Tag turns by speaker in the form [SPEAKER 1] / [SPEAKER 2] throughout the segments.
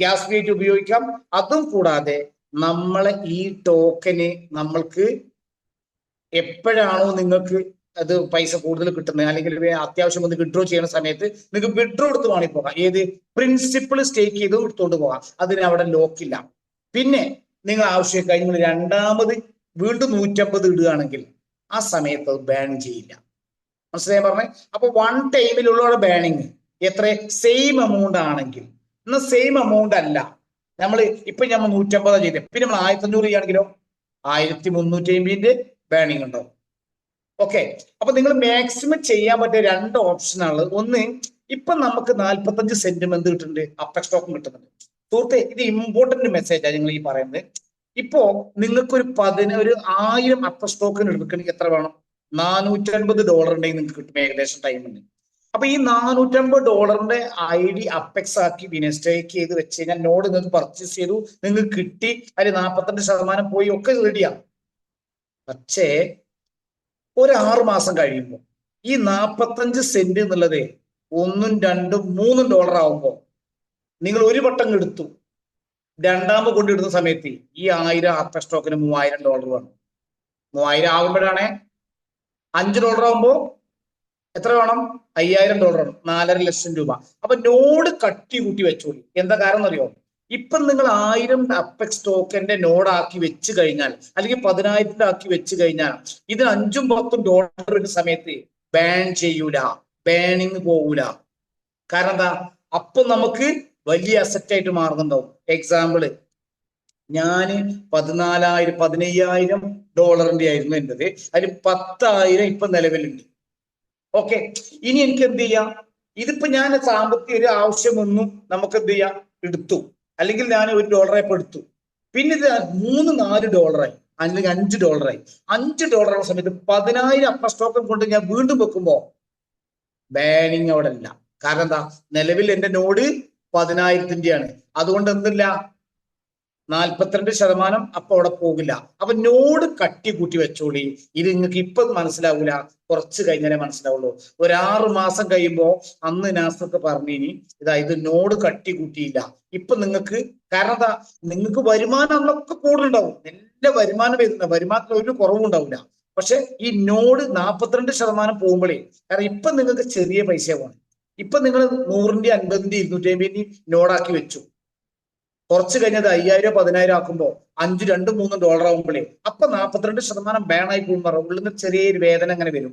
[SPEAKER 1] Gas feet ഉപയോഗിക്കാം. അതും കൂടാതെ നമ്മളെ ഈ ടോക്കന് നമ്മൾക്ക് എപ്പോഴാണോ നിങ്ങൾക്ക് അത് പൈസ കൂടുതൽ കിട്ടുന്നത് അല്ലെങ്കിൽ അത്യാവശ്യം ഒന്ന് വിഡ്രോ ചെയ്യുന്ന സമയത്ത് നിങ്ങൾക്ക് വിഡ്രോ എടുത്ത് വേണമെങ്കിൽ പോകാം. ഏത്? പ്രിൻസിപ്പിൾ സ്റ്റേക്ക് ചെയ്ത് എടുത്തുകൊണ്ട് പോകാം. അതിന് അവിടെ ലോക്കില്ല പിന്നെ നിങ്ങൾ ആവശ്യമൊക്കെ നിങ്ങൾ രണ്ടാമത് വീണ്ടും നൂറ്റമ്പത് ഇടുകയാണെങ്കിൽ ആ സമയത്ത് അത് ബാൻ ചെയ്യില്ല. മനസ്സിലായി പറഞ്ഞേ? അപ്പൊ വൺ ടൈമിലുള്ള ബാനിങ് എത്ര? സെയിം എമൗണ്ട് ആണെങ്കിൽ. എന്നാൽ സെയിം എമൗണ്ട് അല്ല. നമ്മൾ ഇപ്പൊ നമ്മൾ നൂറ്റമ്പതാ ചെയ്തത് പിന്നെ നമ്മൾ ആയിരത്തി അഞ്ഞൂറ് ചെയ്യുകയാണെങ്കിലോ ആയിരത്തി മുന്നൂറ്റി അമ്പതിന്റെ ബേണിംഗ് ഉണ്ടാവും. ഓക്കെ അപ്പൊ നിങ്ങൾ മാക്സിമം ചെയ്യാൻ പറ്റിയ രണ്ട് ഓപ്ഷനാണ് ഒന്ന് ഇപ്പൊ നമുക്ക് നാല്പത്തഞ്ച് സെന്റിമെന്റ് കിട്ടുന്നുണ്ട്. അപ്പർ സ്റ്റോക്കും കിട്ടുന്നുണ്ട്. സുഹൃത്തെ ഇത് ഇമ്പോർട്ടന്റ് മെസ്സേജാണ് നിങ്ങൾ ഈ പറയുന്നത്. ഇപ്പോ നിങ്ങൾക്ക് ഒരു പതിന ഒരു ആയിരം അപ്പർ സ്റ്റോക്കിന് എടുക്കണമെങ്കിൽ എത്ര വേണം? നാനൂറ്റി അൻപത് ഡോളർ ഉണ്ടെങ്കിൽ നിങ്ങൾക്ക് കിട്ടും. ഏകദേശം ടൈം ഉണ്ട്. അപ്പൊ ഈ നാനൂറ്റമ്പത് ഡോളറിന്റെ ഐ ഡി അപ്പെക്സ് ആക്കി പിന്നെ സ്റ്റേക്ക് ചെയ്ത് വെച്ച് കഴിഞ്ഞാൽ നോട് നിങ്ങൾക്ക് പർച്ചേസ് ചെയ്തു നിങ്ങൾക്ക് കിട്ടി അതിൽ നാൽപ്പത്തിരണ്ട് ശതമാനം പോയി ഒക്കെ റെഡിയാ പക്ഷേ ഒരു മാസം കഴിയുമ്പോൾ ഈ നാൽപ്പത്തഞ്ച് സെന്റ് എന്നുള്ളത് ഒന്നും രണ്ടും മൂന്നും ഡോളർ ആവുമ്പോൾ നിങ്ങൾ ഒരു വട്ടം എടുത്തു. രണ്ടാമത് കൊണ്ടിടുന്ന സമയത്ത് ഈ ആയിരം അപ്പ സ്റ്റോക്കിന് മൂവായിരം ഡോളർ വേണം മൂവായിരം ആകുമ്പോഴാണ് അഞ്ച് ഡോളർ ആകുമ്പോൾ എത്ര വേണം? അയ്യായിരം ഡോളർ വേണം. നാലര ലക്ഷം രൂപ. അപ്പൊ നോഡ് കട്ടി കൂട്ടി വെച്ചോളി. എന്താ കാരണം അറിയോ? ഇപ്പൊ നിങ്ങൾ ആയിരം അപ്പെക്സ് ടോക്കന്റെ നോഡാക്കി വെച്ച് കഴിഞ്ഞാൽ അല്ലെങ്കിൽ പതിനായിരത്തിന്റെ ആക്കി വെച്ച് കഴിഞ്ഞാൽ ഇതിന് അഞ്ചും പത്തും ഡോളർ വരുന്ന സമയത്ത് ബാൻ ചെയ്യൂല. ബാനിങ് പോകൂല കാരണം എന്താ? അപ്പൊ നമുക്ക് വലിയ അസറ്റ് ആയിട്ട് മാറുന്നുണ്ടാവും. എക്സാമ്പിൾ ഞാൻ പതിനാലായിരം പതിനയ്യായിരം ഡോളറിന്റെ ആയിരുന്നു എന്റേത് അതിൽ പത്തായിരം ഇപ്പൊ നിലവിലുണ്ട്. ഓക്കെ ഇനി എനിക്ക് എന്ത് ചെയ്യാം? ഇതിപ്പോ ഞാൻ സാമ്പത്തിക ഒരു ആവശ്യമൊന്നും നമുക്ക് എന്ത് ചെയ്യാം? എടുത്തു. അല്ലെങ്കിൽ ഞാൻ ഒരു ഡോളറെ എടുത്തു. പിന്നെ ഇത് മൂന്ന് നാല് ഡോളറായി അല്ലെങ്കിൽ അഞ്ച് ഡോളറായി അഞ്ച് ഡോളറുള്ള സമയത്ത് പതിനായിരം അപ്പ സ്റ്റോക്കും കൊണ്ട് ഞാൻ വീണ്ടും വെക്കുമ്പോ ബാനിങ് അവിടെ അല്ല കാരണം എന്താ? നിലവിൽ എന്റെ നോഡ് പതിനായിരത്തിന്റെയാണ് അതുകൊണ്ട് എന്തില്ല? നാൽപ്പത്തിരണ്ട് ശതമാനം അപ്പൊ അവിടെ പോകില്ല. അപ്പൊ നോട് കട്ടി കൂട്ടി വെച്ചോളി. ഇത് നിങ്ങൾക്ക് ഇപ്പൊ മനസ്സിലാവൂല. കുറച്ച് കഴിഞ്ഞാലേ മനസ്സിലാവുള്ളൂ. ഒരു ആറ് മാസം കഴിയുമ്പോ അന്ന് നാസർക്ക് പറഞ്ഞിനി ഇതാ ഇത് നോട് കട്ടി കൂട്ടിയില്ല. ഇപ്പൊ നിങ്ങൾക്ക് കാരണം നിങ്ങൾക്ക് വരുമാനം അന്നൊക്കെ കൂടുതലുണ്ടാവും. നല്ല വരുമാനം വരുന്ന വരുമാനത്തിൽ ഒരു കുറവും ഉണ്ടാവില്ല പക്ഷെ ഈ നോട് നാൽപ്പത്തിരണ്ട് ശതമാനം പോകുമ്പോഴേ കാരണം ഇപ്പൊ നിങ്ങൾക്ക് ചെറിയ പൈസ വേണം ഇപ്പൊ നിങ്ങൾ നൂറിന്റെ അൻപതിന്റെ ഇരുന്നൂറ്റി അമ്പതിന്റെ നോടാക്കി വെച്ചു. കുറച്ച് കഴിഞ്ഞത് അയ്യായിരം പതിനായിരം ആക്കുമ്പോൾ അഞ്ച് രണ്ടും മൂന്നും ഡോളർ ആകുമ്പോഴേ അപ്പൊ നാൽപ്പത്തിരണ്ട് ശതമാനം ബാണായി പോകും പറയും. ഉള്ളിൽ നിന്ന് ചെറിയൊരു വേദന അങ്ങനെ വരും.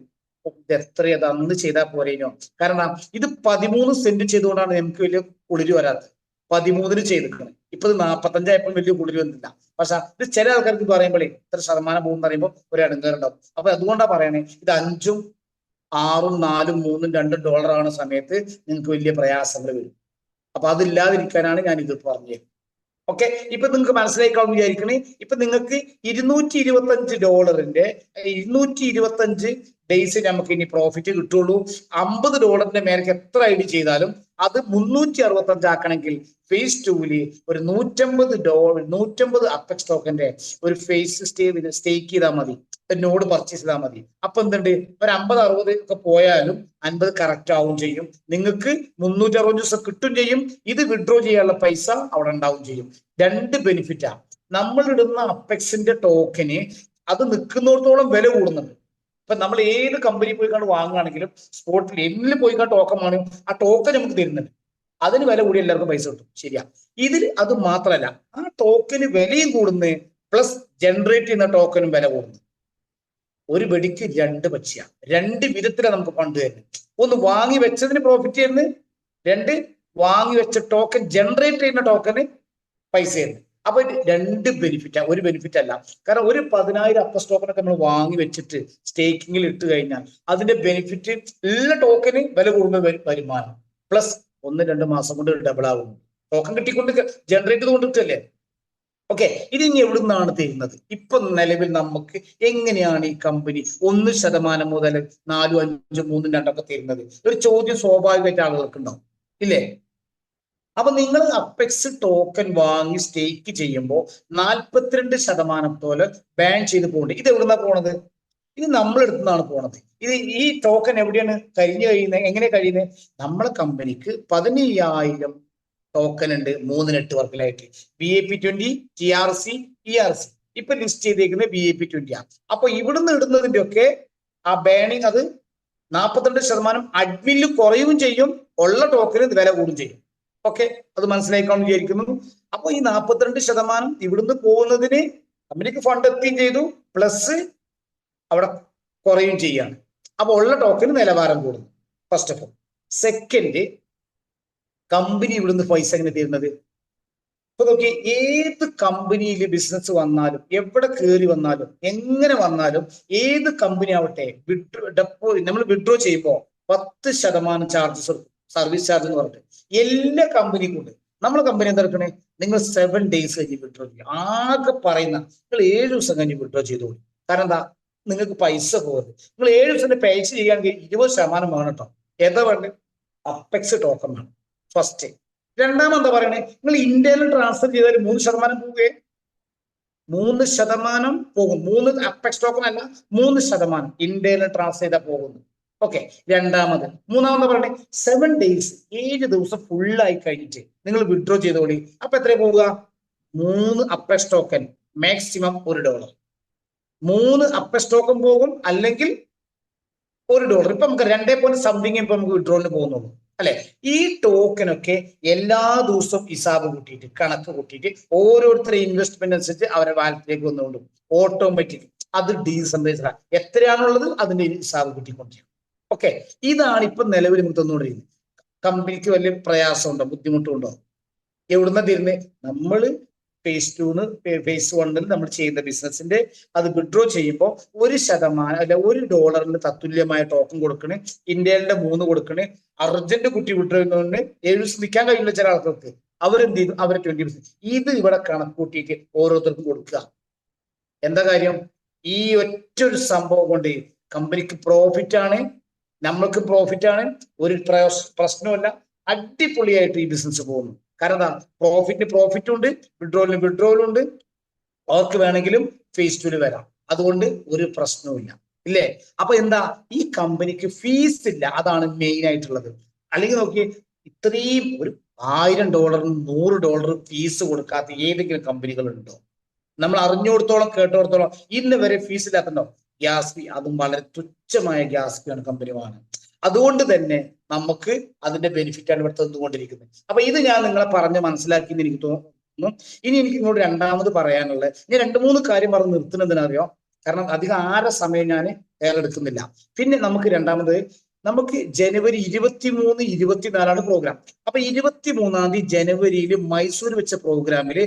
[SPEAKER 1] എത്ര അത് അന്ന് ചെയ്താൽ പോരേനോ? കാരണം ഇത് പതിമൂന്ന് സെന്റ് ചെയ്തുകൊണ്ടാണ് നമുക്ക് വലിയ കുളിര് വരാത്തത്. പതിമൂന്നിന് ചെയ്തിരിക്കുന്നത് ഇപ്പൊ ഇത് നാൽപ്പത്തഞ്ചായപ്പോൾ വലിയ കുളിര് വന്നില്ല പക്ഷെ ഇത് ചില ആൾക്കാർക്ക് പറയുമ്പോഴേ ഇത്ര ശതമാനം പോകും പറയുമ്പോൾ ഒരു അടങ്ങാറുണ്ടാവും അപ്പൊ അതുകൊണ്ടാ പറയണേ ഇത് അഞ്ചും ആറും നാലും മൂന്നും രണ്ടും ഡോളർ ആവുന്ന സമയത്ത് നിങ്ങൾക്ക് വലിയ പ്രയാസങ്ങൾ വരും. അപ്പൊ അതില്ലാതിരിക്കാനാണ് ഞാൻ ഇത് പറഞ്ഞത്. ഓക്കെ ഇപ്പൊ നിങ്ങൾക്ക് മനസ്സിലായിക്കാവും വിചാരിക്കണേ. ഇപ്പൊ നിങ്ങൾക്ക് ഇരുന്നൂറ്റി ഇരുപത്തി അഞ്ച് ഡോളറിന്റെ ഇരുന്നൂറ്റി ഇരുപത്തി അഞ്ച് ഡേയ്സ് നമുക്ക് ഇനി പ്രോഫിറ്റ് കിട്ടുള്ളൂ. അമ്പത് ഡോളറിന്റെ മേലേക്ക് എത്ര ഐ ഡി ചെയ്താലും അത് മുന്നൂറ്റി അറുപത്തി അഞ്ച് ആക്കണമെങ്കിൽ ഫേസ് ടൂവിൽ ഒരു നൂറ്റമ്പത് ഡോളർ നൂറ്റമ്പത് അപ്പക്സ് സ്റ്റോക്കിന്റെ ഒരു ഫേസ് സ്റ്റേ സ്റ്റേക്ക് ചെയ്താൽ മതി. നോഡ് പർച്ചേസ് ചെയ്താൽ മതി. അപ്പൊ എന്തുണ്ട്? ഒരു അമ്പത് അറുപത് ഒക്കെ പോയാലും അൻപത് കറക്റ്റ് ആവും ചെയ്യും. നിങ്ങൾക്ക് മുന്നൂറ്റി അറുപത് ദിവസം കിട്ടും ചെയ്യും. ഇത് വിഡ്രോ ചെയ്യാനുള്ള പൈസ അവിടെ ഉണ്ടാവും ചെയ്യും. രണ്ട് ബെനിഫിറ്റാ നമ്മൾ ഇടുന്ന അപ്പെക്സിന്റെ ടോക്കന് അത് നിൽക്കുന്നിടത്തോളം വില കൂടുന്നുണ്ട്. ഇപ്പൊ നമ്മൾ ഏത് കമ്പനി പോയി കണ്ട് വാങ്ങുകയാണെങ്കിലും സ്പോട്ടിൽ എന്തിൽ പോയി കണ്ട് ടോക്കൺ വാങ്ങും ആ ടോക്കൺ നമുക്ക് തരുന്നുണ്ട്. അതിന് വില കൂടി എല്ലാവർക്കും പൈസ കിട്ടും. ശരിയാ. ഇതിൽ അത് മാത്രമല്ല ആ ടോക്കന് വിലയും കൂടുന്നു പ്ലസ് ജനറേറ്റ് ചെയ്യുന്ന ടോക്കനും വില കൂടുന്നു. ഒരു വെടിക്ക് രണ്ട് പക്ഷിയാ രണ്ട് വിധത്തിലാണ് നമുക്ക് ഫണ്ട് തരുന്നത് ഒന്ന് വാങ്ങി വെച്ചതിന് പ്രോഫിറ്റ് ചെയ്യുന്നത്. രണ്ട് വാങ്ങി വെച്ച ടോക്കൺ ജനറേറ്റ് ചെയ്യുന്ന ടോക്കന് പൈസ തരുന്നത്. അപ്പൊ രണ്ട് ബെനിഫിറ്റ് ഒരു ബെനിഫിറ്റ് അല്ല. കാരണം ഒരു പതിനായിരം അപ്പ സ്റ്റോക്കിനൊക്കെ നമ്മൾ വാങ്ങി വെച്ചിട്ട് സ്റ്റേക്കിങ്ങിൽ ഇട്ട് കഴിഞ്ഞാൽ അതിന്റെ ബെനിഫിറ്റ് എല്ലാ ടോക്കന് വില കൂടുമ്പോൾ വരു- വരുമാനം. പ്ലസ് ഒന്ന് രണ്ട് മാസം കൊണ്ട് ഡബിൾ ആകുന്നു ടോക്കൺ കിട്ടിക്കൊണ്ട് ജനറേറ്റ് ചെയ്തുകൊണ്ടിട്ടല്ലേ ഓക്കെ ഇത് ഇനി നിന്നാണ് തരുന്നത്? ഇപ്പൊ നിലവിൽ നമുക്ക് എങ്ങനെയാണ് ഈ കമ്പനി ഒന്ന് ശതമാനം മുതൽ നാലും അഞ്ചും മൂന്നും രണ്ടൊക്കെ തരുന്നത്? ഒരു ചോദ്യം സ്വാഭാവികമായിട്ട് ആളുകൾക്ക് ഉണ്ടാവും ഇല്ലേ? അപ്പൊ നിങ്ങൾ അപ്പെക്സ് ടോക്കൺ വാങ്ങി സ്റ്റേക്ക് ചെയ്യുമ്പോൾ നാൽപ്പത്തിരണ്ട് ശതമാനത്തോലെ ബാൻ ചെയ്ത് പോകുന്നുണ്ട് ഇത് എവിടുന്നാ പോണത്? ഇത് നമ്മളെടുത്തു നിന്നാണ് പോണത്. ഇത് ഈ ടോക്കൺ എവിടെയാണ്? കഴിഞ്ഞു കഴിയുന്നത് എങ്ങനെ കഴിയുന്നത് നമ്മളെ കമ്പനിക്ക് പതിനയ്യായിരം ടോക്കൺ ഉണ്ട് മൂന്ന് നെറ്റ്വർക്കിലായിട്ട് B A P twenty T R C E R C ഇപ്പൊ ലിസ്റ്റ് ചെയ്തേക്കുന്നത് ബി എ പി ട്വന്റി ആണ് അപ്പൊ ഇവിടുന്ന് ഇടുന്നതിന്റെ ഒക്കെ ആ ബാനിങ് അത് നാൽപ്പത്തിരണ്ട് ശതമാനം അഡ്മിനിൽ കുറയുകയും ചെയ്യും ഉള്ള ടോക്കന് വില കൂടുകയും ചെയ്യും. ഓക്കെ അത് മനസ്സിലാക്കാൻ വിചാരിക്കുന്നു. അപ്പൊ ഈ നാൽപ്പത്തിരണ്ട് ശതമാനം ഇവിടുന്ന് പോകുന്നതിന് കമ്പനിക്ക് ഫണ്ട് എത്തുകയും ചെയ്തു പ്ലസ് അവിടെ കുറയും ചെയ്യാണ് അപ്പൊ ഉള്ള ടോക്കിന് നിലവാരം കൂടുന്നു first of all second company ഇവിടുന്ന് പൈസ എങ്ങനെ തരുന്നത്? ഇപ്പൊ നോക്കി ഏത് കമ്പനിയിൽ ബിസിനസ് വന്നാലും എവിടെ കയറി വന്നാലും എങ്ങനെ വന്നാലും ഏത് കമ്പനി ആവട്ടെ വിഡ്രോ ഡെപ്പോ നമ്മൾ വിഡ്രോ ചെയ്യുമ്പോൾ പത്ത് ശതമാനം ചാർജസ് സർവീസ് ചാർജ് എന്ന് പറഞ്ഞിട്ട്. എല്ലാ കമ്പനിക്കും ഉണ്ട്. നമ്മളെ കമ്പനി എന്താ എടുക്കണേ നിങ്ങൾ സെവൻ ഡേയ്സ് കഴിഞ്ഞ് വിഡ്രോ ചെയ്യും ആകെ പറയുന്ന നിങ്ങൾ ഏഴ് ദിവസം കഴിഞ്ഞ് വിഡ്രോ ചെയ്തോളൂ. കാരണം എന്താ? നിങ്ങൾക്ക് പൈസ പോകരുത് നിങ്ങൾ ഏഴ് ദിവസം പൈസ ചെയ്യാമെങ്കിൽ ഇരുപത് ശതമാനം വേണം കേട്ടോ. എന്താ വേണ്ടത്? അപ്പെക്സ് ടോക്കൺ വേണം. ഫസ്റ്റ് രണ്ടാമത് എന്താ പറയണേ? നിങ്ങൾ ഇന്ത്യയിൽ ട്രാൻസ്ഫർ ചെയ്താൽ മൂന്ന് ശതമാനം പോവുകയെ മൂന്ന് ശതമാനം പോകും. മൂന്ന് അപ്പെക്സ് ടോക്കൺ അല്ല മൂന്ന് ശതമാനം ഇന്ത്യയിൽ ട്രാൻസ്ഫർ ചെയ്താൽ പോകുന്നു. ഓക്കെ രണ്ടാമത്. മൂന്നാമത് പറയണേ സെവൻ ഡേയ്സ് ഏഴ് ദിവസം ഫുള്ളായി കഴിഞ്ഞിട്ട് നിങ്ങൾ വിഡ്രോ ചെയ്തോളി അപ്പൊ എത്ര പോവുക? മൂന്ന് അപ്പർ സ്റ്റോക്കൻ മാക്സിമം ഒരു ഡോളർ മൂന്ന് അപ്പർ സ്റ്റോക്കൻ പോകും അല്ലെങ്കിൽ ഒരു ഡോളർ ഇപ്പൊ നമുക്ക് രണ്ടേ പോയിന്റ് സംതിങ് ഇപ്പൊ നമുക്ക് വിഡ്രോളിന് പോകുന്നുള്ളൂ. അല്ലെ? ഈ ടോക്കനൊക്കെ എല്ലാ ദിവസവും ഹിസാബ് കൂട്ടിയിട്ട് കണക്ക് കൂട്ടിയിട്ട് ഓരോരുത്തരുടെ ഇൻവെസ്റ്റ്മെന്റ് അനുസരിച്ച് അവരെ വാലറ്റിലേക്ക് വന്നുകൊണ്ടും ഓട്ടോമാറ്റിക് അത് ഡീസെൻട്രൈസ്ഡ് എത്രയാണുള്ളത്? അതിന്റെ ഹിസാബ് കൂട്ടിക്കൊണ്ടിരിക്കും. ഓക്കെ ഇതാണ് ഇപ്പൊ നിലവിൽ നമുക്ക് തന്നുകൊണ്ടിരിക്കുന്നത് കമ്പനിക്ക് വലിയ പ്രയാസമുണ്ടോ? ബുദ്ധിമുട്ടുണ്ടോ? എവിടുന്ന തിരുന്ന്? നമ്മൾ ഫേസ് ടൂന്ന് ഫേസ് വണ്ണിൽ നമ്മൾ ചെയ്യുന്ന ബിസിനസിന്റെ അത് വിഡ്രോ ചെയ്യുമ്പോൾ ഒരു ശതമാനം അല്ല ഒരു ഡോളറിന് തത്തുല്യമായ ടോക്കൺ കൊടുക്കണേ ഇന്ത്യയിലെ മൂന്ന് കൊടുക്കണേ അർജന്റ് കുട്ടി വിഡ്രോ ചെയ്യുന്നതുകൊണ്ട് എഴുതി നിൽക്കാൻ കഴിയില്ല ചില ആൾക്കാർക്ക്. അവരെന്ത് ചെയ്തു? അവരെ ട്വന്റി പെർസെന്റ് ഇത് ഇവിടെ കണക്കൂട്ടിയിട്ട് ഓരോരുത്തർക്കും കൊടുക്കുക. എന്താ കാര്യം? ഈ ഒറ്റ ഒരു സംഭവം കൊണ്ട് കമ്പനിക്ക് പ്രോഫിറ്റ് ആണ് നമ്മൾക്ക് പ്രോഫിറ്റ് ആണ്. ഒരു പ്രയോസ് പ്രശ്നവുമില്ല. അടിപൊളിയായിട്ട് ഈ ബിസിനസ് പോകുന്നു. കാരണം എന്താ? പ്രോഫിറ്റിന് പ്രോഫിറ്റും ഉണ്ട് വിഡ്രോലിന് വിഡ്രോലും ഉണ്ട്. അവർക്ക് വേണമെങ്കിലും ഫേസ് ടുവിൽ വരാം. അതുകൊണ്ട് ഒരു പ്രശ്നവുമില്ല. ഇല്ലേ? അപ്പൊ എന്താ? ഈ കമ്പനിക്ക് ഫീസ് ഇല്ല. അതാണ് മെയിൻ ആയിട്ടുള്ളത്. അല്ലെങ്കിൽ നോക്കി ഇത്രയും ഒരു ആയിരം ഡോളറും നൂറ് ഡോളറും ഫീസ് കൊടുക്കാത്ത ഏതെങ്കിലും കമ്പനികൾ ഉണ്ടോ നമ്മൾ അറിഞ്ഞോടത്തോളം കേട്ടോടത്തോളം ഇന്ന് വരെ ഫീസ് ഇല്ലാത്തണ്ടോ ഗ്യാസ് ഫീ അതും വളരെ തുച്ഛമായ ഗ്യാസ് ഫീ ആണ് കമ്പനി വാങ്ങുന്നത്. അതുകൊണ്ട് തന്നെ നമുക്ക് അതിന്റെ ബെനിഫിറ്റ് ആണ് ഇവിടെ തന്നുകൊണ്ടിരിക്കുന്നത് അപ്പൊ ഇത് ഞാൻ നിങ്ങളെ പറഞ്ഞ് മനസ്സിലാക്കി എന്ന് എനിക്ക് തോന്നുന്നു. ഇനി എനിക്ക് ഇങ്ങോട്ട് രണ്ടാമത് പറയാനുള്ളത്. ഞാൻ രണ്ട് മൂന്ന് കാര്യം പറഞ്ഞ് നിർത്തുന്നതിനറിയോ കാരണം അധികം ആരെ സമയം ഞാൻ ഏറെടുക്കുന്നില്ല. പിന്നെ നമുക്ക് രണ്ടാമത് നമുക്ക് ജനുവരി ഇരുപത്തിമൂന്ന് ഇരുപത്തിനാലാണ് പ്രോഗ്രാം അപ്പൊ ഇരുപത്തി മൂന്നാം തീയതി ജനുവരിയിൽ മൈസൂർ വെച്ച പ്രോഗ്രാമിൽ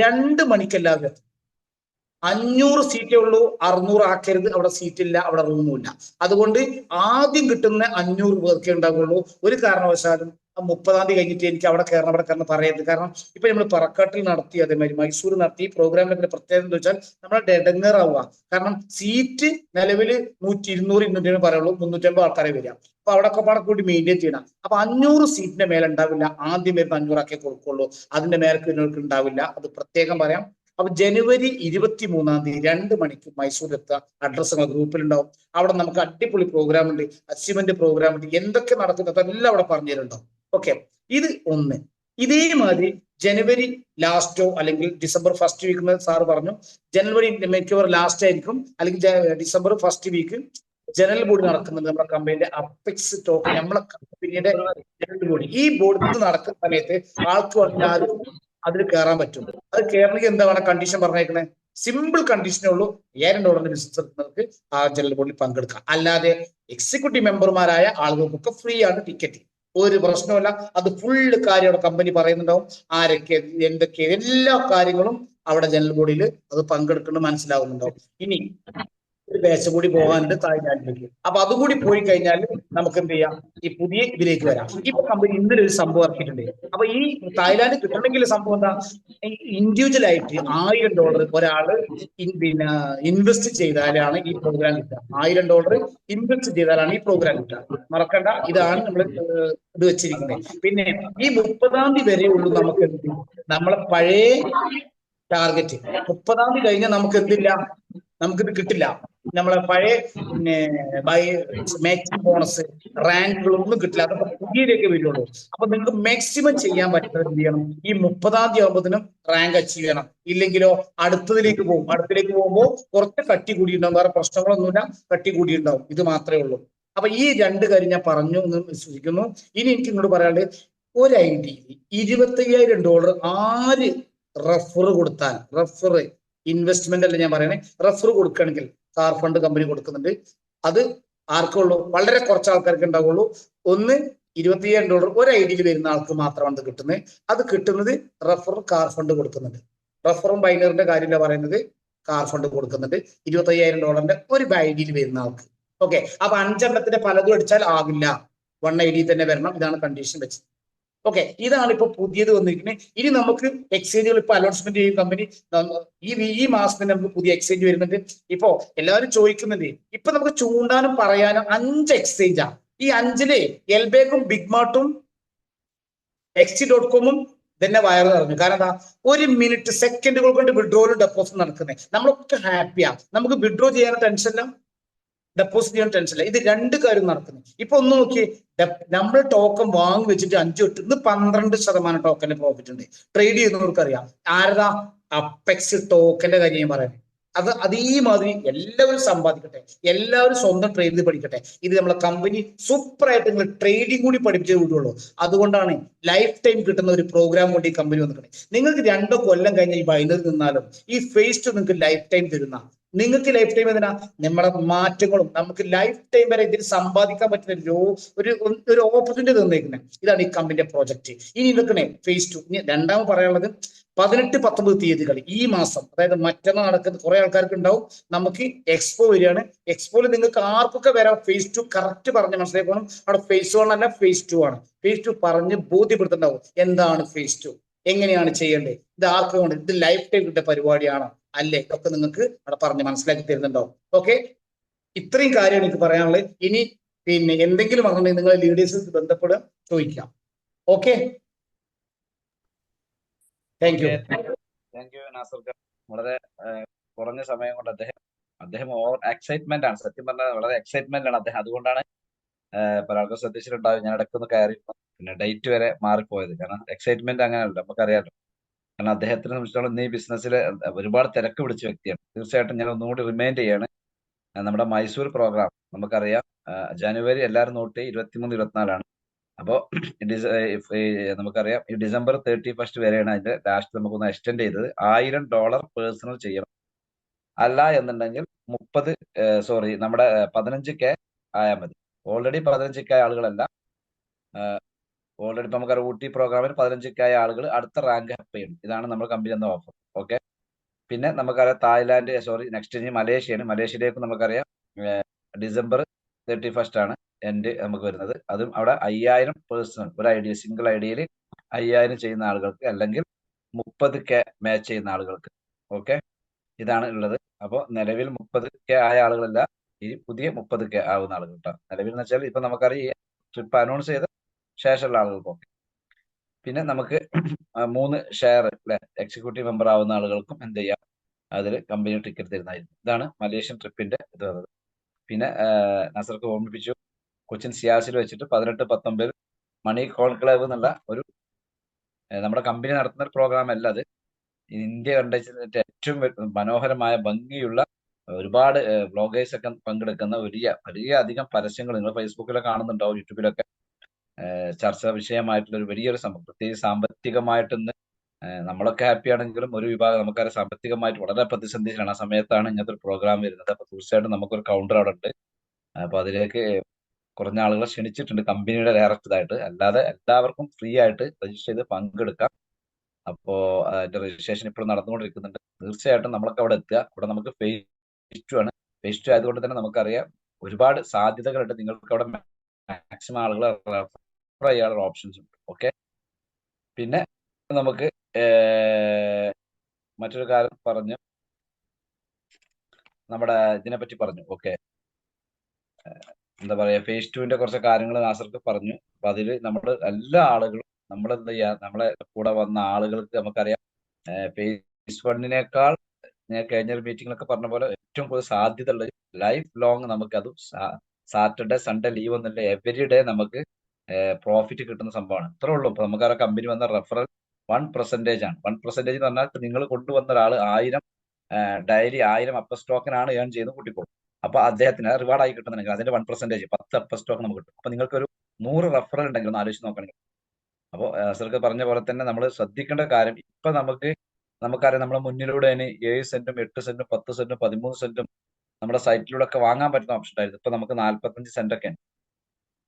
[SPEAKER 1] രണ്ട് മണിക്കല്ലാതെ. അഞ്ഞൂറ് സീറ്റേ ഉള്ളൂ. അറുന്നൂറ് ആക്കരുത്. അവിടെ സീറ്റില്ല അവിടെ റൂമില്ല അതുകൊണ്ട് ആദ്യം കിട്ടുന്ന അഞ്ഞൂറ് പേർക്കേ ഉണ്ടാവുള്ളൂ. ഒരു കാരണവശാലും മുപ്പതാം തീയതി കഴിഞ്ഞിട്ട് എനിക്ക് അവിടെ കയറണം അവിടെ കയറണം പറയരുത്. കാരണം ഇപ്പൊ നമ്മൾ പറക്കാട്ടിൽ നടത്തി അതേമാതിരി മൈസൂർ നടത്തി ഈ പ്രോഗ്രാമിന്റെ പ്രത്യേകത എന്താ വെച്ചാൽ നമ്മളെ ഡെഡങ്ങറാവുക കാരണം സീറ്റ് നിലവിൽ നൂറ്റി ഇരുന്നൂറ് ഇരുന്നൂറ്റി പറയുള്ളൂ. മുന്നൂറ്റമ്പത് ആൾക്കാരെ വരിക. അപ്പൊ അവിടെ ഒക്കെ പാടെ കൂടി മെയിന്റെയിൻ ചെയ്യണം. അപ്പൊ അഞ്ഞൂറ് സീറ്റിന്റെ മേലെ ഉണ്ടാവില്ല. ആദ്യം വരുന്ന അഞ്ഞൂറാക്കേ കൊടുക്കുള്ളൂ. അതിന്റെ വരുന്നവർക്ക് ഉണ്ടാവില്ല. അത് പ്രത്യേകം പറയാം. അപ്പൊ ജനുവരി ഇരുപത്തി മൂന്നാം തീയതി രണ്ട് മണിക്ക് മൈസൂർ എത്താം അഡ്രസ് ഗ്രൂപ്പിൽ ഗ്രൂപ്പിലുണ്ടാവും അവിടെ നമുക്ക് അടിപൊളി പ്രോഗ്രാം ഉണ്ട് അച്ചീവ്മെന്റ് പ്രോഗ്രാം ഉണ്ട് എന്തൊക്കെ നടക്കുന്നത് അതെല്ലാം അവിടെ പറഞ്ഞു ഓക്കെ ഇത് ഒന്ന്. ഇതേമാതിരി ജനുവരി ലാസ്റ്റോ അല്ലെങ്കിൽ ഡിസംബർ ഫസ്റ്റ് വീക്ക് സാറ് പറഞ്ഞു ജനുവരി മിക്കവാറും ലാസ്റ്റ് ആയിരിക്കും. അല്ലെങ്കിൽ December first week general body നടക്കുന്നത് നമ്മുടെ കമ്പനിയുടെ അപ്പെക്സ് ടോക്ക് നമ്മളെ കമ്പനിയുടെ ജനറൽ ബോഡി ഈ ബോർഡ് നടക്കുന്ന സമയത്ത് ആൾക്ക് ആരും അതിൽ കയറാൻ പറ്റും. അത് കയറണമെങ്കിൽ എന്താണ് കണ്ടീഷൻ പറഞ്ഞേക്കണേ? സിമ്പിൾ കണ്ടീഷനേ ഉള്ളൂ. ഏഴ് ഡോളറിന്റെ ബിസിനസ് നടത്തുന്നവർക്ക് ആ ജനറൽ ബോർഡിൽ പങ്കെടുക്കാം. അല്ലാതെ എക്സിക്യൂട്ടീവ് മെമ്പർമാരായ ആളുകൾക്കൊക്കെ ഫ്രീ ആണ് ടിക്കറ്റ് ഒരു പ്രശ്നമല്ല അത് ഫുള്ള് കാര്യം കമ്പനി പറയുന്നുണ്ടാവും. ആരൊക്കെ എന്തൊക്കെ എല്ലാ കാര്യങ്ങളും അവിടെ ജനറൽ ബോഡിയിൽ അത് പങ്കെടുക്കുന്നത് മനസ്സിലാവുന്നുണ്ടാവും. ഇനി ഒരു ബാച്ച് കൂടി പോകാനുണ്ട് തായ്ലാൻഡിലേക്ക് അപ്പൊ അതുകൂടി പോയി കഴിഞ്ഞാൽ നമുക്ക് എന്ത് ചെയ്യാം? ഈ പുതിയ ഇതിലേക്ക് വരാം. ഇപ്പൊ കമ്പനി ഇന്നലെ ഒരു സംഭവം ഇറക്കിയിട്ടുണ്ട്. അപ്പൊ ഈ തായ്ലാന്റ് കിട്ടണമെങ്കിൽ സംഭവം എന്താ? ഇൻഡിവിജ്വൽ ആയിട്ട് ആയിരം ഡോളർ ഇൻ- പിന്നെ ഇൻവെസ്റ്റ് ചെയ്താലാണ് ഈ പ്രോഗ്രാം കിട്ടുക. ആയിരം ഡോളർ ഇൻവെസ്റ്റ് ചെയ്താലാണ് ഈ പ്രോഗ്രാം കിട്ടുക. മറക്കണ്ട. ഇതാണ് നമ്മൾ ഇത് വെച്ചിരിക്കുന്നത്. പിന്നെ ഈ മുപ്പതാം തീയതി വരെ ഉള്ളൂ നമുക്ക് എന്ത് നമ്മളെ പഴയ ടാർഗറ്റ് മുപ്പതാം തീയതി കഴിഞ്ഞാൽ നമുക്ക് എന്തില്ല? നമുക്കിത് കിട്ടില്ല. നമ്മളെ പഴയ പിന്നെ ബൈ മാക്സിമം ബോണസ് റാങ്കുകളൊന്നും കിട്ടില്ല. അതൊക്കെ പുതിയതിലേക്ക് വരുള്ളൂ. അപ്പൊ നിങ്ങൾക്ക് മാക്സിമം ചെയ്യാൻ പറ്റുന്നത് എന്ത് ചെയ്യണം ഈ മുപ്പതാം തീയതി ആകുമ്പോഴത്തേനും റാങ്ക് അച്ചീവ് ചെയ്യണം. ഇല്ലെങ്കിലോ അടുത്തതിലേക്ക് പോകും. അടുത്തതിലേക്ക് പോകുമ്പോൾ കുറച്ച് കട്ടി കൂടിയിട്ടുണ്ടാവും. വേറെ പ്രശ്നങ്ങളൊന്നുമില്ല. കട്ടി കൂടിയിട്ടുണ്ടാവും. ഇത് മാത്രമേ ഉള്ളൂ. അപ്പൊ ഈ രണ്ട് കാര്യം ഞാൻ പറഞ്ഞു എന്ന് വിശ്വസിക്കുന്നു. ഇനി എനിക്ക് ഇങ്ങോട്ട് പറയാനുള്ളത് ഒരു ഐ ഡി ഇരുപത്തയ്യായിരം ഡോളർ ആര് റഫർ കൊടുത്താൽ റഫർ ഇൻവെസ്റ്റ്മെന്റ് അല്ല ഞാൻ പറയണേ റഫർ കൊടുക്കുകയാണെങ്കിൽ കാർ ഫണ്ട് കമ്പനി കൊടുക്കുന്നുണ്ട്. അത് ആർക്കുള്ളൂ വളരെ കുറച്ച് ആൾക്കാർക്ക് ഉണ്ടാവുള്ളൂ. ഒന്ന് ഇരുപത്തിയ്യായിരം ഡോളർ ഒരു ഐ ഡിയിൽ വരുന്ന ആൾക്ക് മാത്രമാണ് അത് കിട്ടുന്നത് അത് കിട്ടുന്നത് റഫർ കാർ ഫണ്ട് കൊടുക്കുന്നുണ്ട്. റഫറും ബൈനറിന്റെ കാര്യമില്ല പറയുന്നത്. കാർ ഫണ്ട് കൊടുക്കുന്നുണ്ട്. ഇരുപത്തി അയ്യായിരം ഡോളറിന്റെ ഒരു ഐ ഡിയിൽ വരുന്ന ആൾക്ക്. ഓക്കെ അപ്പൊ അഞ്ചെണ്ണത്തിന്റെ പലതും അടിച്ചാൽ ആകില്ല വൺ ഐ ഡി തന്നെ വരണം. ഇതാണ് കണ്ടീഷൻ വെച്ചത്. ഓക്കെ ഇതാണ് ഇപ്പൊ പുതിയത് വന്നിരിക്കുന്നത് ഇനി നമുക്ക് എക്സ്ചേഞ്ചുകൾ ഇപ്പൊ അനൗൺസ്മെന്റ് ചെയ്യും കമ്പനി ഈ ഈ മാസത്തിൽ നമുക്ക് പുതിയ എക്സ്ചേഞ്ച് വരുന്നുണ്ട്. ഇപ്പോ എല്ലാവരും ചോദിക്കുന്നുണ്ട്. ഇപ്പൊ നമുക്ക് ചൂണ്ടാനും പറയാനും അഞ്ച് എക്സ്ചേഞ്ചാ ഈ അഞ്ചിൽ എൽബേക്കും ബിഗ് മാർട്ടും എക്സ്ചി ഡോട്ട് കോമും തന്നെ വയറ് നിറഞ്ഞു കാരണം എന്താ? ഒരു മിനിറ്റ് സെക്കൻഡുകൾ കൊണ്ട് വിഡ്രോയിലും ഡെപ്പോസിറ്റ് നടക്കുന്നത് നമ്മളൊക്കെ ഹാപ്പിയാണ് നമുക്ക് വിഡ്രോ ചെയ്യാൻ ടെൻഷനില്ല. ഡെപ്പോസിറ്റ് ചെയ്യാൻ ടെൻഷനില്ല ഇത് രണ്ട് കാര്യം നടക്കുന്നു. ഇപ്പൊ ഒന്ന് നോക്കി നമ്മൾ ടോക്കൺ വാങ്ങി വെച്ചിട്ട് അഞ്ചു എട്ട് ഇന്ന് പന്ത്രണ്ട് ശതമാനം ടോക്കന്റെ പ്രോഫിറ്റ് ഉണ്ട്. ട്രേഡ് ചെയ്യുന്നവർക്ക് അറിയാം ആരതാ അപ്പെക്സ് ടോക്കന്റെ കാര്യം ഞാൻ പറയുന്നത് അത് അതേമാതിരി എല്ലാവരും സമ്പാദിക്കട്ടെ. എല്ലാവരും സ്വന്തം ട്രേഡ് പഠിക്കട്ടെ. ഇത് നമ്മളെ കമ്പനി സൂപ്പർ ആയിട്ട് നിങ്ങൾ ട്രേഡിംഗ് കൂടി പഠിപ്പിച്ചേ വിടുള്ളൂ അതുകൊണ്ടാണ് ലൈഫ് ടൈം കിട്ടുന്ന ഒരു പ്രോഗ്രാം കൊണ്ട് ഈ കമ്പനി വന്നിട്ടുണ്ട് നിങ്ങൾക്ക് രണ്ടോ കൊല്ലം കഴിഞ്ഞ ഈ ബൈനറിൽ നിന്നാലും ഈ ഫേസ് ടു നിങ്ങൾക്ക് ലൈഫ് ടൈം തരുന്ന നിങ്ങൾക്ക് ലൈഫ് ടൈം എന്തിനാ? നമ്മുടെ മാറ്റങ്ങളും നമുക്ക് ലൈഫ് ടൈം വരെ ഇതിൽ സമ്പാദിക്കാൻ പറ്റുന്ന ഒരു ഒരു ഓപ്പർച്യൂണിറ്റി തന്നേക്കുന്നത് ഇതാണ് ഈ കമ്പനിയുടെ പ്രോജക്റ്റ് ഇനി ഇതൊക്കെ ഫേസ് ടു ഇനി രണ്ടാമത് പറയാനുള്ളത് പതിനെട്ട് പത്തൊമ്പത് തീയതികൾ ഈ മാസം അതായത് മറ്റന്നാൾ നടക്കുന്ന കുറെ ആൾക്കാർക്ക് ഉണ്ടാവും. നമുക്ക് എക്സ്പോ വരികയാണ്. എക്സ്പോയിൽ നിങ്ങൾക്ക് ആർക്കൊക്കെ വരാം? ഫേസ് ടു കറക്റ്റ് പറഞ്ഞ് മനസ്സിലാക്കണം. അവിടെ ഫേസ് വൺ അല്ല ഫേസ് ടു ആണ്. ഫേസ് ടു പറഞ്ഞ് ബോധ്യപ്പെടുത്തുന്നുണ്ടാവും എന്താണ് ഫേസ് ടു എങ്ങനെയാണ് ചെയ്യേണ്ടത്? ഇത് ആർക്കും ഇത് ലൈഫ് ടൈം കിട്ടിയ പരിപാടിയാണോ? അല്ലേ? ഇതൊക്കെ നിങ്ങൾക്ക് അവിടെ പറഞ്ഞ് മനസ്സിലാക്കി തരുന്നുണ്ടോ? ഓക്കെ ഇത്രയും കാര്യം എനിക്ക് പറയാനുള്ളത്. ഇനി പിന്നെ എന്തെങ്കിലും അങ്ങനെ നിങ്ങൾ ലീഡേഴ്സ് ബന്ധപ്പെടുക ചോദിക്കാം. Okay thank you
[SPEAKER 2] thank you വളരെ കുറഞ്ഞ സമയം കൊണ്ട് അദ്ദേഹം അദ്ദേഹം ഓവർ എക്സൈറ്റ്മെന്റ് ആണ്. സത്യം പറഞ്ഞാൽ വളരെ എക്സൈറ്റ്മെന്റ് ആണ് അദ്ദേഹം. അതുകൊണ്ടാണ് പലർക്കും ശ്രദ്ധിച്ചിട്ടുണ്ടാവും ഞാൻ ഇടയ്ക്കൊന്ന് കയറി. പിന്നെ ഡേറ്റ് വരെ മാറിപ്പോയത്. കാരണം എക്സൈറ്റ്മെന്റ് അങ്ങനെയല്ല നമുക്കറിയാലോ. കാരണം അദ്ദേഹത്തിനെ സംബന്ധിച്ചിടത്തോളം ഈ ബിസിനസ്സിൽ ഒരുപാട് തിരക്ക് പിടിച്ച വ്യക്തിയാണ്. തീർച്ചയായിട്ടും ഞാൻ ഒന്നുകൂടി റിമൈൻഡ് ചെയ്യാണ് നമ്മുടെ മൈസൂർ പ്രോഗ്രാം നമുക്കറിയാം ജനുവരി എല്ലാവരും നോട്ട് ഇരുപത്തിമൂന്ന് ഇരുപത്തിനാലാണ്. അപ്പോൾ നമുക്കറിയാം ഈ ഡിസംബർ തേർട്ടി ഫസ്റ്റ് വരെയാണ് അതിന്റെ ലാസ്റ്റ് നമുക്കൊന്ന് എക്സ്റ്റെൻഡ് ചെയ്തത്. ആയിരം ഡോളർ പേഴ്സണൽ ചെയ്യണം. അല്ല എന്നുണ്ടെങ്കിൽ മുപ്പത് സോറി നമ്മുടെ പതിനഞ്ച് കെ ആയാൽ മതി. ഓൾറെഡി പതിനഞ്ച് കെ ആളുകളല്ല ഓൾറെഡി ഇപ്പൊ നമുക്ക് ഊട്ടി പ്രോഗ്രാമിൽ പതിനഞ്ചൊക്കെയായ ആളുകൾ അടുത്ത റാങ്ക് ഹെപ്പ് ചെയ്യും ഇതാണ് നമ്മൾ കമ്പനി എന്ന ഓഫർ ഓക്കെ പിന്നെ നമുക്കറിയാം തായ്ലാന്റ് സോറി നെക്സ്റ്റ് ഇനി മലേഷ്യയാണ്. മലേഷ്യയിലേക്ക് നമുക്കറിയാം ഡിസംബർ തേർട്ടി ഫസ്റ്റ് ആണ് എൻഡ് നമുക്ക് വരുന്നത്. അതും അവിടെ അയ്യായിരം പേഴ്സണൽ ഒരു ഐഡിയ സിംഗിൾ ഐഡിയയിൽ അയ്യായിരം ചെയ്യുന്ന ആളുകൾക്ക് അല്ലെങ്കിൽ മുപ്പത് കെ മാച്ച് ചെയ്യുന്ന ആളുകൾക്ക്. ഓക്കെ ഇതാണ് ഉള്ളത്. അപ്പോൾ നിലവിൽ മുപ്പത് കെ ആയ ആളുകളല്ല ഈ പുതിയ മുപ്പത് കെ ആവുന്ന ആളുകൾ കേട്ടോ നിലവിൽ എന്ന് വെച്ചാൽ ഇപ്പൊ നമുക്കറിയാം ട്രിപ്പ് അനൗൺസ് ചെയ്ത ശേഷമുള്ള ആളുകൾക്കൊക്കെ പിന്നെ നമുക്ക് മൂന്ന് ഷെയർ അല്ലെ എക്സിക്യൂട്ടീവ് മെമ്പർ ആവുന്ന ആളുകൾക്കും എന്ത് ചെയ്യാം? അതിൽ കമ്പനി ടിക്കറ്റ് തരുന്നതായിരുന്നു ഇതാണ് മലേഷ്യൻ ട്രിപ്പിന്റെ ഇത് വന്നത്. പിന്നെ നസർക്ക് ഓർമ്മിപ്പിച്ചു. കൊച്ചിൻ സിയാസിൽ വെച്ചിട്ട് പതിനെട്ട് പത്തൊമ്പതിൽ മണി കോൺക്ലേവ് എന്നുള്ള ഒരു നമ്മുടെ കമ്പനി നടത്തുന്ന ഒരു പ്രോഗ്രാം അല്ല അത്. ഇന്ത്യ കണ്ടിട്ട് ഏറ്റവും മനോഹരമായ ഭംഗിയുള്ള ഒരുപാട് ബ്ലോഗേഴ്സ് ഒക്കെ പങ്കെടുക്കുന്ന വലിയ വലിയ അധികം പരസ്യങ്ങൾ നിങ്ങൾ ഫേസ്ബുക്കിലൊക്കെ കാണുന്നുണ്ടാവും യൂട്യൂബിലൊക്കെ ചർച്ചാ വിഷയമായിട്ടുള്ള ഒരു വലിയൊരു സംഭവം. പ്രത്യേകിച്ച് സാമ്പത്തികമായിട്ടൊന്ന് നമ്മളൊക്കെ ഹാപ്പി ആണെങ്കിലും ഒരു വിഭാഗം നമുക്കറിയാം സാമ്പത്തികമായിട്ട് വളരെ പ്രതിസന്ധിയിലാണ്. ആ സമയത്താണ് ഇങ്ങനത്തെ ഒരു പ്രോഗ്രാം വരുന്നത്. അപ്പൊ തീർച്ചയായിട്ടും നമുക്കൊരു കൗണ്ടർ അവിടെ ഉണ്ട്. അപ്പൊ അതിലേക്ക് കുറഞ്ഞ ആളുകളെ ക്ഷണിച്ചിട്ടുണ്ട് കമ്പനിയുടെ ഡയറക്ടറായിട്ട് അല്ലാതെ എല്ലാവർക്കും ഫ്രീ ആയിട്ട് രജിസ്റ്റർ ചെയ്ത് പങ്കെടുക്കാം. അപ്പോ അതിന്റെ രജിസ്ട്രേഷൻ ഇപ്പോൾ നടന്നുകൊണ്ടിരിക്കുന്നുണ്ട്. തീർച്ചയായിട്ടും നമ്മളൊക്കെ അവിടെ എത്തുക. അവിടെ നമുക്ക് ഫേസ് ടു ആണ്. ഫേസ് ടു ആയതുകൊണ്ട് തന്നെ നമുക്കറിയാം ഒരുപാട് സാധ്യതകളുണ്ട്. നിങ്ങൾക്ക് അവിടെ മാക്സിമം ആളുകളെ റെഫർ ചെയ്യാനുള്ള ഓപ്ഷൻസ് ഉണ്ട്. ഓക്കെ പിന്നെ നമുക്ക് മറ്റൊരു കാര്യം പറഞ്ഞു നമ്മുടെ ഇതിനെ പറ്റി പറഞ്ഞു ഓക്കെ എന്താ പറയാ ഫേസ് ടുവിന്റെ കുറച്ച് കാര്യങ്ങൾ നാസർക്ക് പറഞ്ഞു. അപ്പൊ അതിൽ നമ്മൾ എല്ലാ ആളുകളും നമ്മൾ എന്താ ചെയ്യാ നമ്മളെ കൂടെ വന്ന ആളുകൾക്ക് നമുക്കറിയാം ഫേസ് വണ്ണിനേക്കാൾ ഞാൻ കഴിഞ്ഞ ഒരു മീറ്റിംഗിലൊക്കെ പറഞ്ഞ പോലെ ഏറ്റവും കൂടുതൽ സാധ്യത ഉള്ളത് ലൈഫ് ലോങ് നമുക്കത് സാറ്റർഡേ സൺഡേ ലീവ് ഒന്നുമില്ല. എവറി ഡേ നമുക്ക് പ്രോഫിറ്റ് കിട്ടുന്ന സംഭവമാണ്. ഇത്രേ ഉള്ളൂ. ഇപ്പൊ നമുക്ക് ആ കമ്പനി വന്ന റെഫറൽ വൺ പെർസെന്റേജ് ആണ്. വൺ പെർസെന്റേജ് എന്ന് പറഞ്ഞാൽ നിങ്ങൾ കൊണ്ടുവന്ന ഒരാൾ ആയിരം ഡയറി ആയിരം അപ്പർ സ്റ്റോക്കിനാണ് ഏൺ ചെയ്യുന്നത് കൂട്ടിക്കോളും. അപ്പൊ അദ്ദേഹത്തിന് റിവാർഡ് ആയി കിട്ടുന്നുണ്ടെങ്കിൽ അതിന്റെ വൺ പെർസെന്റേജ് പത്ത് അപ്പർ സ്റ്റോക്ക് നമുക്ക് കിട്ടും. അപ്പൊ നിങ്ങൾക്ക് ഒരു നൂറ് റെഫറൽ ഉണ്ടെങ്കിൽ ഒന്ന് ആലോചിച്ച് നോക്കണമെങ്കിൽ അപ്പോൾ സർക്ക് പറഞ്ഞ പോലെ തന്നെ നമ്മൾ ശ്രദ്ധിക്കേണ്ട കാര്യം ഇപ്പൊ നമുക്ക് നമുക്കറിയാം നമ്മുടെ മുന്നിലൂടെ തന്നെ ഏഴ് സെന്റും എട്ട് സെന്റും പത്ത് സെന്റും പതിമൂന്ന് സെന്റും നമ്മുടെ സൈറ്റിലൂടെ ഒക്കെ വാങ്ങാൻ പറ്റുന്ന ഓപ്ഷൻ ഉണ്ടായിരുന്നു ഇപ്പൊ നമുക്ക് നാല്പത്തഞ്ച് സെന്റ് ഒക്കെ ഉണ്ട്.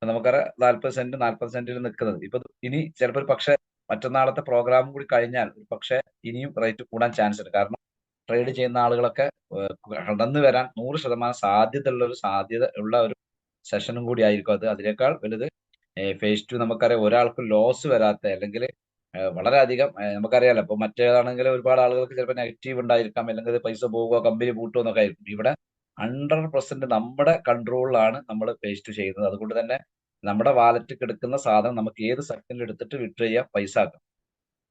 [SPEAKER 2] നമുക്കറിയാം നാല്പത് സെന്റ് നാല്പത് സെന്റിൽ നിൽക്കുന്നത്. ഇപ്പൊ ഇനി ചിലപ്പോൾ പക്ഷെ മറ്റന്നാളത്തെ പ്രോഗ്രാം കൂടി കഴിഞ്ഞാൽ പക്ഷെ ഇനിയും റേറ്റ് കൂടാൻ ചാൻസ് ഉണ്ട്. കാരണം ട്രേഡ് ചെയ്യുന്ന ആളുകളൊക്കെ കടന്ന് വരാൻ നൂറ് ശതമാനം സാധ്യത ഉള്ള ഒരു സാധ്യത ഉള്ള ഒരു സെഷനും കൂടി ആയിരിക്കും അത്. അതിനേക്കാൾ വലുത് ഫേസ് ടു നമുക്കറിയാം ഒരാൾക്ക് ലോസ് വരാത്ത അല്ലെങ്കിൽ വളരെയധികം നമുക്കറിയാലോ. ഇപ്പൊ മറ്റേതാണെങ്കിൽ ഒരുപാട് ആളുകൾക്ക് ചിലപ്പോൾ നെഗറ്റീവ് ഉണ്ടായിരിക്കാം. അല്ലെങ്കിൽ പൈസ പോകുക കമ്പനി പൂട്ടുക എന്നൊക്കെ ആയിരിക്കും. ഇവിടെ ഹൺഡ്രഡ് പെർസെന്റ് നമ്മുടെ കൺട്രോളിലാണ് നമ്മൾ പേസ്റ്റ് ചെയ്യുന്നത്. അതുകൊണ്ട് തന്നെ നമ്മുടെ വാലറ്റ് കിടക്കുന്ന സാധനം നമുക്ക് ഏത് സെക്കൻഡിൽ എടുത്തിട്ട് വിട്ട് ചെയ്യാം പൈസ ആക്കാം.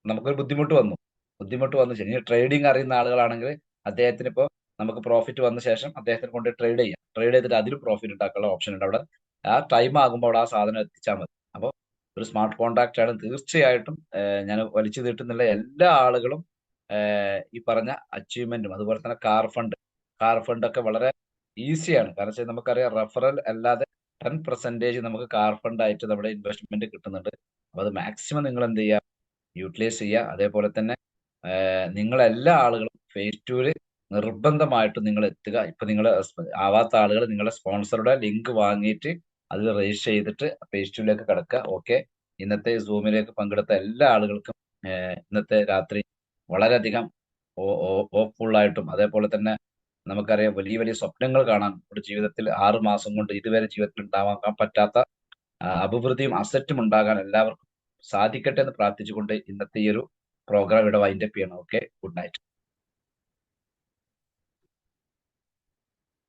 [SPEAKER 2] നമുക്കൊരു ബുദ്ധിമുട്ട് വന്നു. ബുദ്ധിമുട്ട് വന്നു ശരി. ട്രേഡിംഗ് അറിയുന്ന ആളുകളാണെങ്കിൽ അദ്ദേഹത്തിന് ഇപ്പോൾ നമുക്ക് പ്രോഫിറ്റ് വന്ന ശേഷം അദ്ദേഹത്തിന് കൊണ്ട് ട്രേഡ് ചെയ്യാം. ട്രേഡ് ചെയ്തിട്ട് അതിൽ പ്രോഫിറ്റ് ഉണ്ടാക്കാനുള്ള ഓപ്ഷൻ ഉണ്ട്. അവിടെ ആ ടൈം ആകുമ്പോൾ അവിടെ ആ സാധനം എത്തിച്ചാൽ മതി. അപ്പോൾ ഒരു സ്മാർട്ട് കോൺട്രാക്ട് ആണ്. തീർച്ചയായിട്ടും ഞാൻ വലിച്ചു തീട്ടുന്നില്ല എല്ലാ ആളുകളും ഈ പറഞ്ഞ അച്ചീവ്മെന്റും അതുപോലെ തന്നെ കാർ ഫണ്ട് കാർ ഫണ്ടൊക്കെ വളരെ ഈസിയാണ്. കാരണം വെച്ചാൽ നമുക്കറിയാം റെഫറൽ അല്ലാതെ ടെൻ പെർസെന്റേജ് നമുക്ക് കാർ ഫണ്ട് ആയിട്ട് നമ്മുടെ ഇൻവെസ്റ്റ്മെന്റ് കിട്ടുന്നുണ്ട്. അപ്പോൾ അത് മാക്സിമം നിങ്ങൾ എന്ത് ചെയ്യുക യൂട്ടിലൈസ് ചെയ്യുക അതേപോലെ തന്നെ നിങ്ങൾ എല്ലാ ആളുകളും ഫേസ് ടൂൽ നിർബന്ധമായിട്ടും നിങ്ങൾ എത്തുക. ഇപ്പൊ നിങ്ങൾ ആവാത്ത ആളുകൾ നിങ്ങളുടെ സ്പോൺസറുടെ ലിങ്ക് വാങ്ങിയിട്ട് അതിൽ രജിസ്റ്റർ ചെയ്തിട്ട് ഫേസ് ടൂലേക്ക് കിടക്കുക. ഓക്കെ ഇന്നത്തെ സൂമിലേക്ക് പങ്കെടുത്ത എല്ലാ ആളുകൾക്കും ഇന്നത്തെ രാത്രി വളരെയധികം ഹോപ്പ്ഫുൾ ആയിട്ടും അതേപോലെ തന്നെ നമുക്കറിയാം വലിയ വലിയ സ്വപ്നങ്ങൾ കാണാൻ ഒരു ജീവിതത്തിൽ ആറ് മാസം കൊണ്ട് ഇതുവരെ ജീവിതത്തിൽ ഉണ്ടാവാൻ പറ്റാത്ത അഭിവൃദ്ധിയും അസറ്റും ഉണ്ടാകാൻ എല്ലാവർക്കും സാധിക്കട്ടെ എന്ന് പ്രാർത്ഥിച്ചുകൊണ്ട് ഇന്നത്തെ ഈ ഒരു പ്രോഗ്രാം ഇവിടെ വൈൻഡപ്പ് ചെയ്യണം. Okay good night